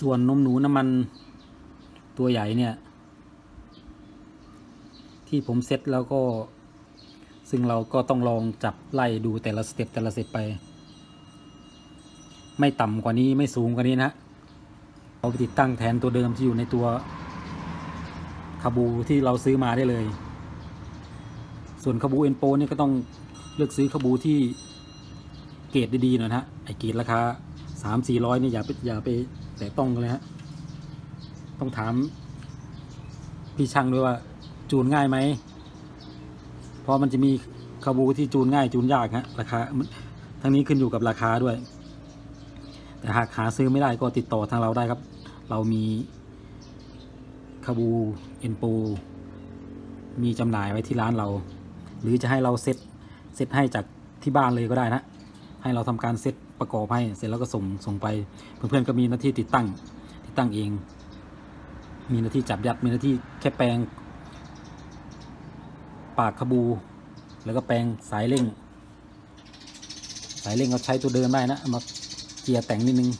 ส่วนนมหนูน้ำมันตัวใหญ่เนี่ย ที่ผมเซ็ตแล้วก็ ซึ่งเราก็ต้องลองจับไล่ดูแต่ละสเต็ปแต่ละสเต็ปไป ไม่ต่ำกว่านี้ไม่สูงกว่านี้นะเอาไปติดตั้งแทนตัวเดิมที่อยู่ในตัวคาบูที่เราซื้อมาได้เลย ส่วนคาบูเอ็นโปนี่ก็ต้องเลือกซื้อคาบูที่เกรดดีๆหน่อยนะไอเกรดราคาสามสี่ร้อยนี่อย่าไปอย่าไป แตะต้องกันเลยฮะ ต้องถาม พี่ช่างด้วยว่า จูนง่ายไหมเพราะมันจะมีคาบูที่จูนง่ายจูนยากฮะราคาทั้งนี้ขึ้นอยู่กับราคาด้วย แต่หากหาซื้อไม่ได้ก็ติดต่อทางเราได้ครับ เรามีคาบูเอ็นโปมีจำหน่ายไว้ที่ร้านเรา หรือจะให้เราเซ็ตเซ็ตให้จากที่บ้านเลยก็ได้นะ ให้เราทำการเซตประกอบให้เสร็จแล้วก็ส่งส่งไป เพื่อนๆก็มีหน้าที่ติดตั้ง ติดตั้งเอง มีหน้าที่จับยัดมีหน้าที่แค่แปลง ปากขบู แล้วก็แปลงสายเร่ง สายเร่งเราใช้ตัวเดิมได้นะมาเกียร์แต่งนิดนึง